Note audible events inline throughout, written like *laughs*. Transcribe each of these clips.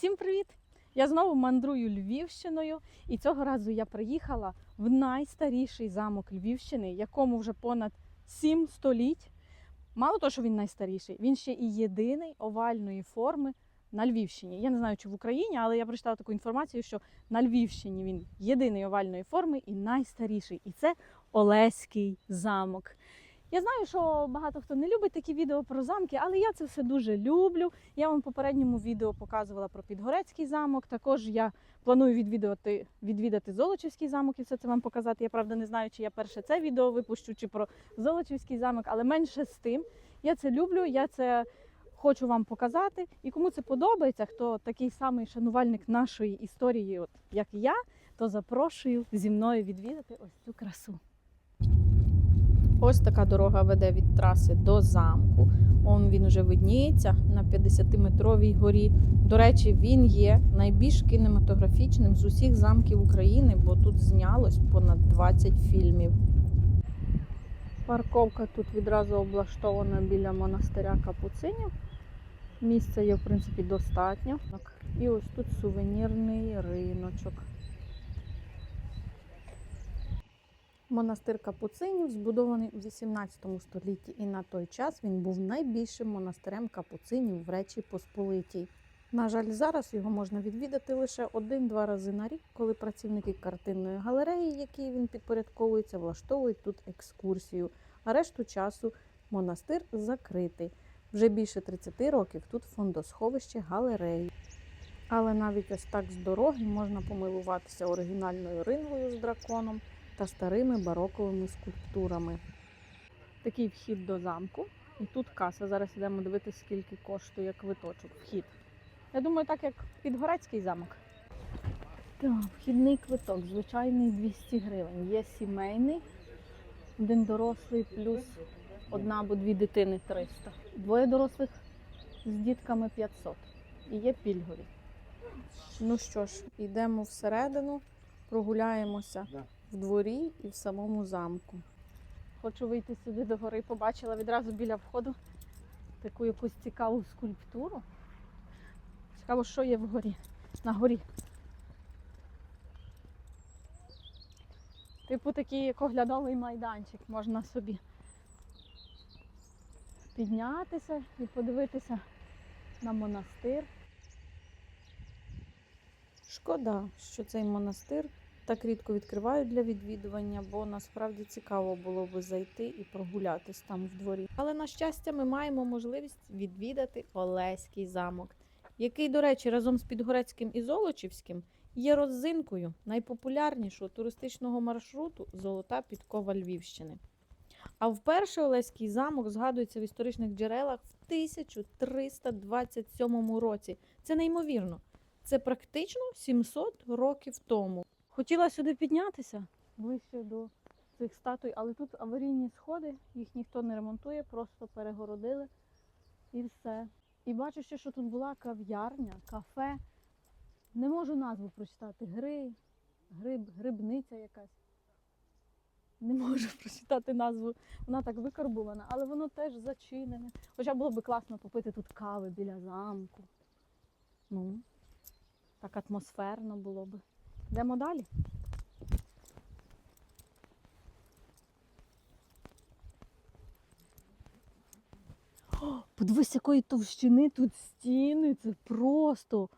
Всім привіт! Я знову мандрую Львівщиною, і цього разу я приїхала в найстаріший замок Львівщини, якому вже понад 7 століть. Мало того, що він найстаріший, він ще і єдиний овальної форми на Львівщині. Я не знаю, чи в Україні, але я прочитала таку інформацію, що на Львівщині він єдиний овальної форми і найстаріший. І це Олеський замок. Я знаю, що багато хто не любить такі відео про замки, але я це все дуже люблю. Я вам в попередньому відео показувала про Підгорецький замок. Також я планую відвідувати, відвідати Золочівський замок і все це вам показати. Я правда не знаю, чи я перше це відео випущу, чи про Золочівський замок, але менше з тим. Я це люблю, я це хочу вам показати. І кому це подобається, хто такий самий шанувальник нашої історії, от як я, то запрошую зі мною відвідати ось цю красу. Ось така дорога веде від траси до замку. Он він уже видніється на 50-метровій горі. До речі, він є найбільш кінематографічним з усіх замків України, бо тут знялось понад 20 фільмів. Парковка тут відразу облаштована біля монастиря Капуцинів. Місця є, в принципі, достатньо. І ось тут сувенірний риночок. Монастир Капуцинів збудований у 18 столітті, і на той час він був найбільшим монастирем капуцинів в Речі Посполитій. На жаль, зараз його можна відвідати лише один-два рази на рік, коли працівники картинної галереї, якій він підпорядковується, влаштовують тут екскурсію. А решту часу монастир закритий. Вже більше 30 років тут фондосховище галереї. Але навіть ось так з дороги можна помилуватися оригінальною рингою з драконом та старими бароковими скульптурами. Такий вхід до замку. І тут каса. Зараз йдемо дивитися, скільки коштує квиточок. Вхід. Я думаю, так як Підгорецький замок. Так, вхідний квиток, звичайний 200 гривень. Є сімейний, один дорослий плюс одна або дві дитини 300. Двоє дорослих з дітками 500. І є пільгові. Ну що ж, йдемо всередину, прогуляємося в дворі і в самому замку. Хочу вийти сюди до гори, побачила відразу біля входу таку якусь цікаву скульптуру. Цікаво, що є вгорі. На горі. Типу такий як оглядовий майданчик можна собі піднятися і подивитися на монастир. Шкода, що цей монастир так рідко відкривають для відвідування, бо насправді цікаво було би зайти і прогулятись там в дворі. Але на щастя, ми маємо можливість відвідати Олеський замок, який, до речі, разом з Підгорецьким і Золочівським є родзинкою найпопулярнішого туристичного маршруту Золота підкова Львівщини. А вперше Олеський замок згадується в історичних джерелах в 1327 році. Це неймовірно. Це практично 700 років тому. Хотіла сюди піднятися ближче до цих статуй, але тут аварійні сходи, їх ніхто не ремонтує, просто перегородили і все. І бачу ще, що тут була кав'ярня, кафе. Не можу назву прочитати. Гри, гриб, грибниця якась. Не можу *laughs* прочитати назву. Вона так викарбувана, але воно теж зачинене. Хоча було б класно попити тут кави біля замку. Ну, так атмосферно було б. Йдемо далі. О, подивись, якої товщини тут стіни. Це просто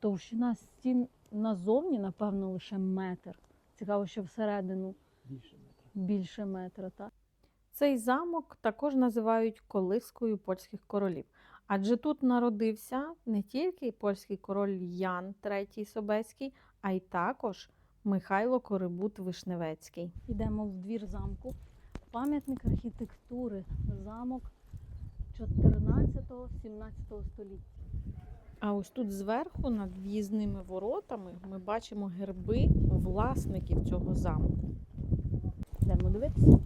товщина стін назовні, напевно, лише метр. Цікаво, що всередину Більше метра. більше метра. Так? Цей замок також називають колискою польських королів. Адже тут народився не тільки польський король Ян III Собеський, а й також Михайло Корибут Вишневецький. Йдемо в двір замку. Пам'ятник архітектури. Замок 14-17 століття. А ось тут зверху, над в'їзними воротами, ми бачимо герби власників цього замку. Йдемо дивитися.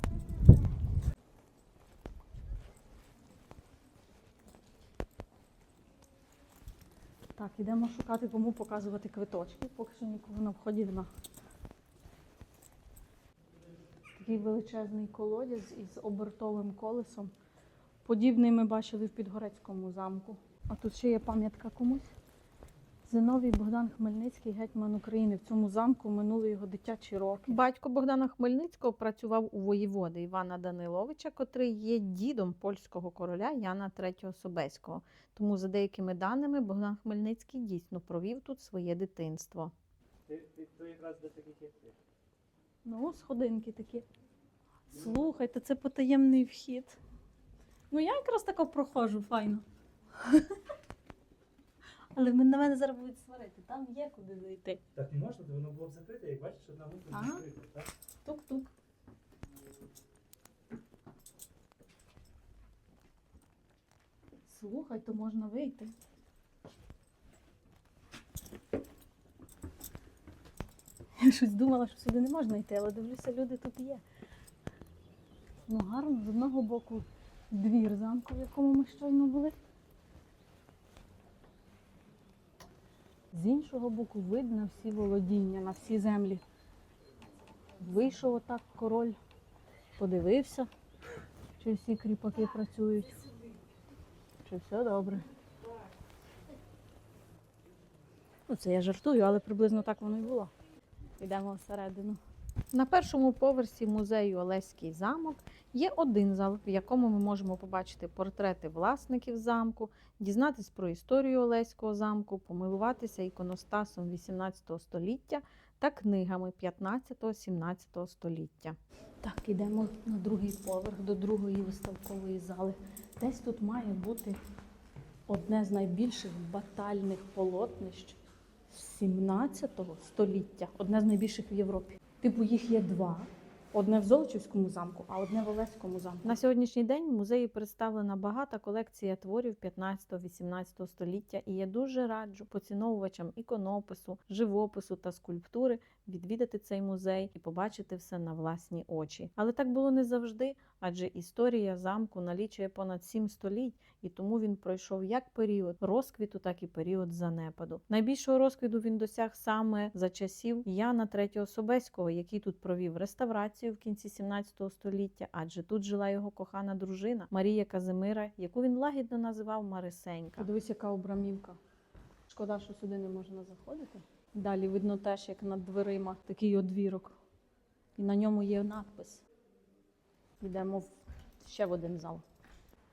Так, йдемо шукати, кому показувати квиточки. Поки що нікого на вході. Такий величезний колодязь із обертовим колесом. Подібний ми бачили в Підгорецькому замку. А тут ще є пам'ятка комусь. Зиновій Богдан Хмельницький, гетьман України. В цьому замку минули його дитячі роки. Батько Богдана Хмельницького працював у воєводи Івана Даниловича, котрий є дідом польського короля Яна III Собеського. Тому, за деякими даними, Богдан Хмельницький дійсно провів тут своє дитинство. Ти, ти, то якраз до таких як ти. Ну, сходинки такі. Слухайте, це потаємний вхід. Ну, я якраз тако проходжу, файно. Але на мене зараз будуть сварити, там є куди зайти. Так не можна, то воно було б закрите, як бачиш, одна губка Ага. закрита, так? Тук-тук. Слухай, то можна вийти. Я щось думала, що сюди не можна йти, але дивлюся, люди тут є. Ну гарно, з одного боку двір замку, в якому ми щойно були. З іншого боку видно всі володіння на всі землі. Вийшов отак король, подивився, чи всі кріпаки працюють, чи все добре. Ну, це я жартую, але приблизно так воно і було. Йдемо всередину. На першому поверсі музею Олеський замок є один зал, в якому ми можемо побачити портрети власників замку, дізнатись про історію Олеського замку, помилуватися іконостасом 18 століття та книгами 15-17 століття. Так, ідемо на другий поверх до другої виставкової зали. Десь тут має бути одне з найбільших батальних полотнищ 17 століття, одне з найбільших в Європі. Типу, їх є два. Одне в Золочівському замку, а одне в Олеському замку. На сьогоднішній день в музеї представлена багата колекція творів 15-18 століття, і я дуже раджу поціновувачам іконопису, живопису та скульптури відвідати цей музей і побачити все на власні очі. Але так було не завжди, адже історія замку налічує понад сім століть, і тому він пройшов як період розквіту, так і період занепаду. Найбільшого розквіту він досяг саме за часів Яна III Собеського, який тут провів реставрацію в кінці 17 століття, адже тут жила його кохана дружина Марія Казимира, яку він лагідно називав Марисенька. Дивись, яка обрамівка. Шкода, що сюди не можна заходити. Далі видно теж, як над дверима такий одвірок. І на ньому є надпис. Йдемо в ще в один зал.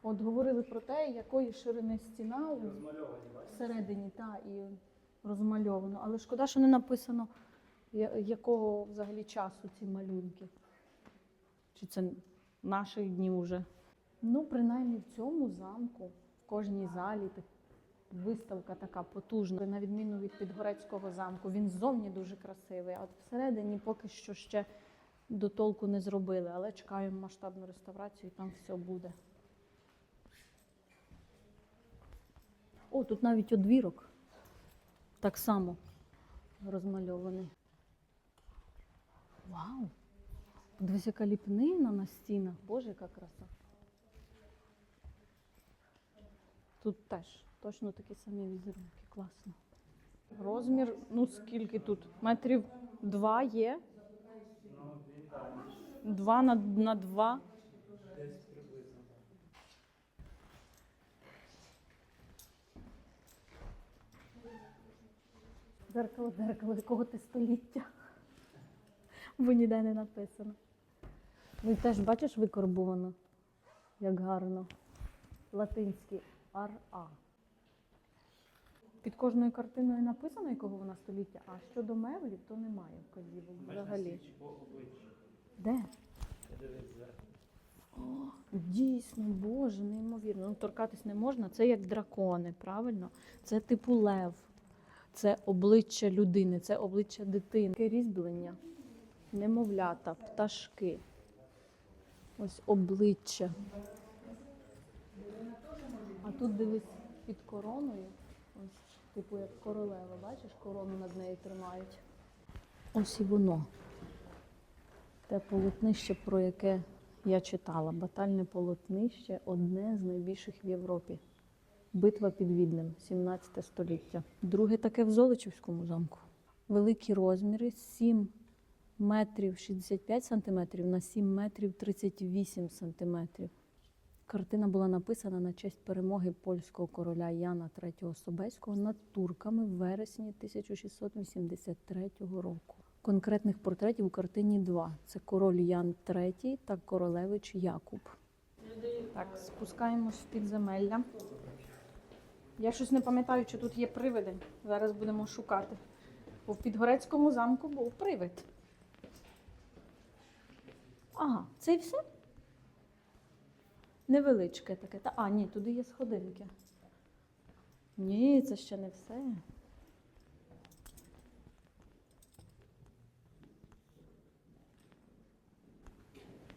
От говорили про те, якої ширини стіна бачиш? всередині, та, і розмальовано. Але шкода, що не написано, я- якого взагалі часу ці малюнки. Чи це наших днів уже? Ну, принаймні в цьому замку, в кожній залі так, виставка така потужна, на відміну від Підгорецького замку. Він ззовні дуже красивий, а от всередині поки що ще до толку не зробили, але чекаємо масштабну реставрацію і там все буде. О, тут навіть одвірок. Так само розмальований. Вау! Дивись, яка на стінах. Боже, яка краса. Тут теж точно такі самі візерунки. Класно. Розмір, ну скільки тут? Метрів два є. Два на, на два. Дзеркало, дзеркало, якого ти століття? Бо ніде не написано. Ну і теж бачиш викорбовано, як гарно. Латинський ар-а. Під кожною картиною написано, якого вона століття, а щодо меблів, то немає вказівок взагалі. Де? О, дійсно, Боже, неймовірно. Ну, торкатись не можна. Це як дракони, правильно? Це типу лев, це обличчя людини, це обличчя дитини. Таке різьблення, немовлята, пташки. Ось обличчя. А тут дивись під короною. Ось, типу, як королева, бачиш, корону над нею тримають. Ось і воно. Те полотнище, про яке я читала. Батальне полотнище одне з найбільших в Європі. Битва під Віднем, 17 століття. Друге таке в Золочівському замку. Великі розміри 7 метрів 65 сантиметрів на 7 метрів 38 сантиметрів. Картина була написана на честь перемоги польського короля Яна III Собеського над турками в вересні 1683 року. Конкретних портретів у картині два: це король Ян III та королевич Якуб. Так, спускаємось в підземелля. Я щось не пам'ятаю, чи тут є привиди. Зараз будемо шукати. Бо в Підгорецькому замку був привид. Ага, це і все? Невеличке таке. Та, а, ні, туди є сходинки. Ні, це ще не все.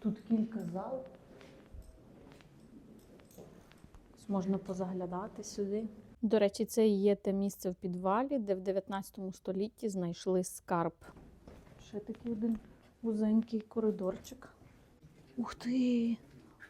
Тут кілька зал. Можна позаглядати сюди. До речі, це і є те місце в підвалі, де в 19 столітті знайшли скарб. Ще такий один вузенький коридорчик. Ух ти!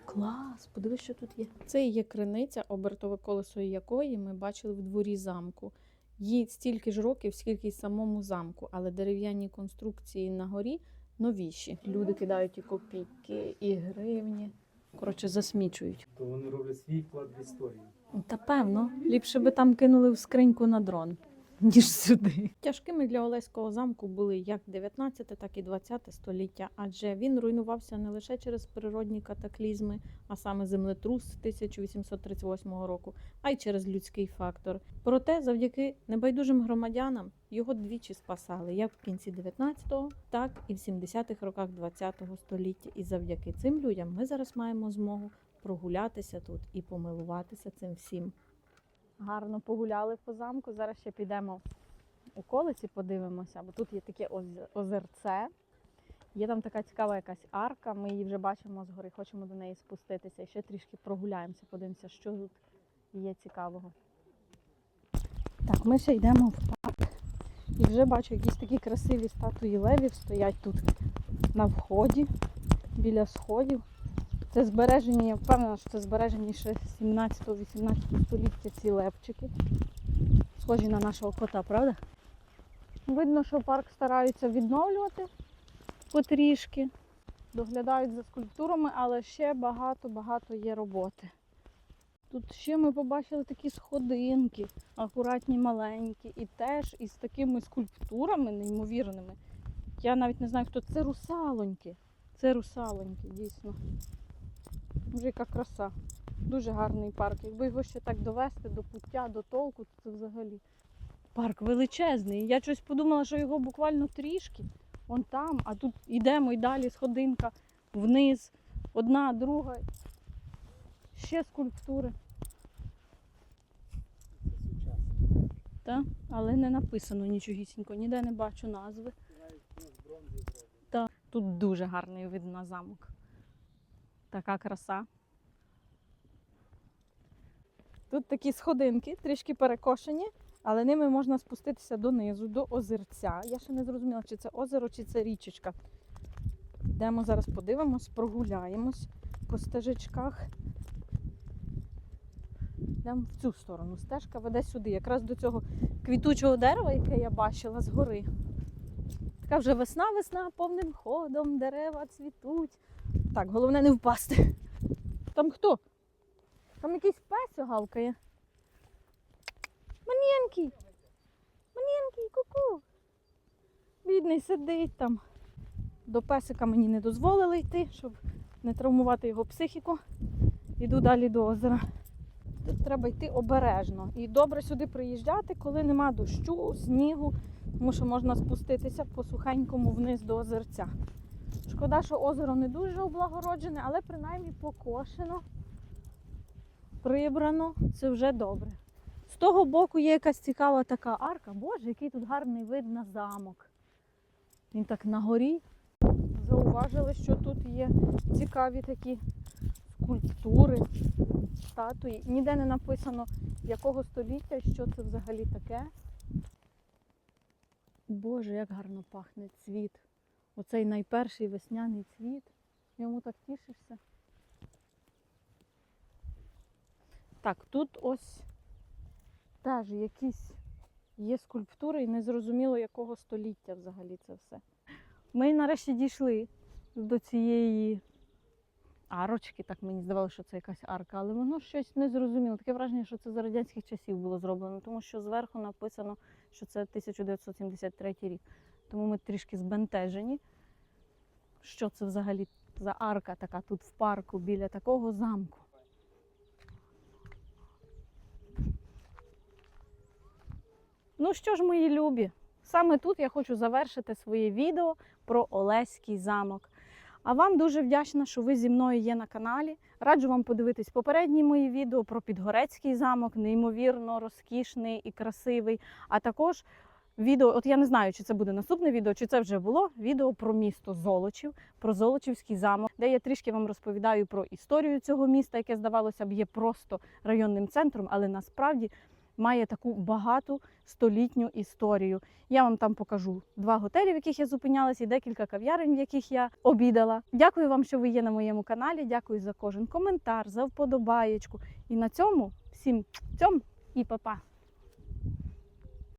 Клас! Подивись, що тут є. Це є криниця, обертове колесо якої ми бачили в дворі замку. Їй стільки ж років, скільки й самому замку, але дерев'яні конструкції на горі новіші. Люди кидають і копійки, і гривні. Коротше, засмічують. То вони роблять свій вклад в історію. Та певно, ліпше би там кинули в скриньку на дрон, ніж сюди. Тяжкими для Олеського замку були як 19, так і 20 століття, адже він руйнувався не лише через природні катаклізми, а саме землетрус 1838 року, а й через людський фактор. Проте, завдяки небайдужим громадянам його двічі спасали, як в кінці 19-го, так і в 70-х роках 20-го століття. І завдяки цим людям ми зараз маємо змогу прогулятися тут і помилуватися цим всім. Гарно погуляли по замку. Зараз ще підемо у колесі, подивимося, бо тут є таке озерце. Є там така цікава якась арка, ми її вже бачимо згори, хочемо до неї спуститися. І ще трішки прогуляємося, подивимося, що тут є цікавого. Так, ми ще йдемо в парк. І вже бачу, якісь такі красиві статуї левів стоять тут на вході, біля сходів. Це збережені, я впевнена, що це збережені ще 17-18 століття ці левчики. Схожі на нашого кота, правда? Видно, що парк стараються відновлювати потрішки. Доглядають за скульптурами, але ще багато-багато є роботи. Тут ще ми побачили такі сходинки, акуратні маленькі, і теж із такими скульптурами неймовірними. Я навіть не знаю, хто це русалоньки. Це русалоньки, дійсно. Боже, яка краса. Дуже гарний парк. Якби його ще так довести до пуття, до толку, то це взагалі. Парк величезний. Я щось подумала, що його буквально трішки. Вон там, а тут йдемо і далі сходинка вниз. Одна, друга. Ще скульптури. Та? Але не написано нічогісінько, ніде не бачу назви. Ну, зроблять. Тут дуже гарний вид на замок. Така краса. Тут такі сходинки, трішки перекошені, але ними можна спуститися донизу, до озерця. Я ще не зрозуміла, чи це озеро, чи це річечка. Йдемо зараз подивимось, прогуляємось по стежечках. Йдемо в цю сторону. Стежка веде сюди, якраз до цього квітучого дерева, яке я бачила згори. Така вже весна, весна повним ходом, дерева цвітуть. Так, головне не впасти. Там хто? Там якийсь пес гавкає. Маненький. Маненький, ку-ку. Бідний сидить там. До песика мені не дозволили йти, щоб не травмувати його психіку. Іду далі до озера. Тут треба йти обережно. І добре сюди приїжджати, коли нема дощу, снігу, тому що можна спуститися по сухенькому вниз до озерця. Шкода, що озеро не дуже облагороджене, але принаймні покошено, прибрано, це вже добре. З того боку є якась цікава така арка. Боже, який тут гарний вид на замок. Він так на горі. Зауважили, що тут є цікаві такі скульптури, статуї. Ніде не написано, якого століття, що це взагалі таке. Боже, як гарно пахне цвіт. Оцей найперший весняний цвіт. Йому так тішишся. Так, тут ось теж якісь є скульптури і незрозуміло якого століття взагалі це все. Ми нарешті дійшли до цієї арочки, так мені здавалося, що це якась арка, але воно щось не зрозуміло. Таке враження, що це за радянських часів було зроблено, тому що зверху написано, що це 1973 рік. Тому ми трішки збентежені. Що це взагалі за арка така тут в парку біля такого замку? Ну що ж, мої любі, саме тут я хочу завершити своє відео про Олеський замок. А вам дуже вдячна, що ви зі мною є на каналі. Раджу вам подивитись попередні мої відео про Підгорецький замок, неймовірно розкішний і красивий. А також відео, от я не знаю, чи це буде наступне відео, чи це вже було відео про місто Золочів, про Золочівський замок, де я трішки вам розповідаю про історію цього міста, яке здавалося б є просто районним центром, але насправді має таку багату столітню історію. Я вам там покажу два готелі, в яких я зупинялася, і декілька кав'ярень, в яких я обідала. Дякую вам, що ви є на моєму каналі. Дякую за кожен коментар, за вподобаєчку. І на цьому всім цьом і па-па!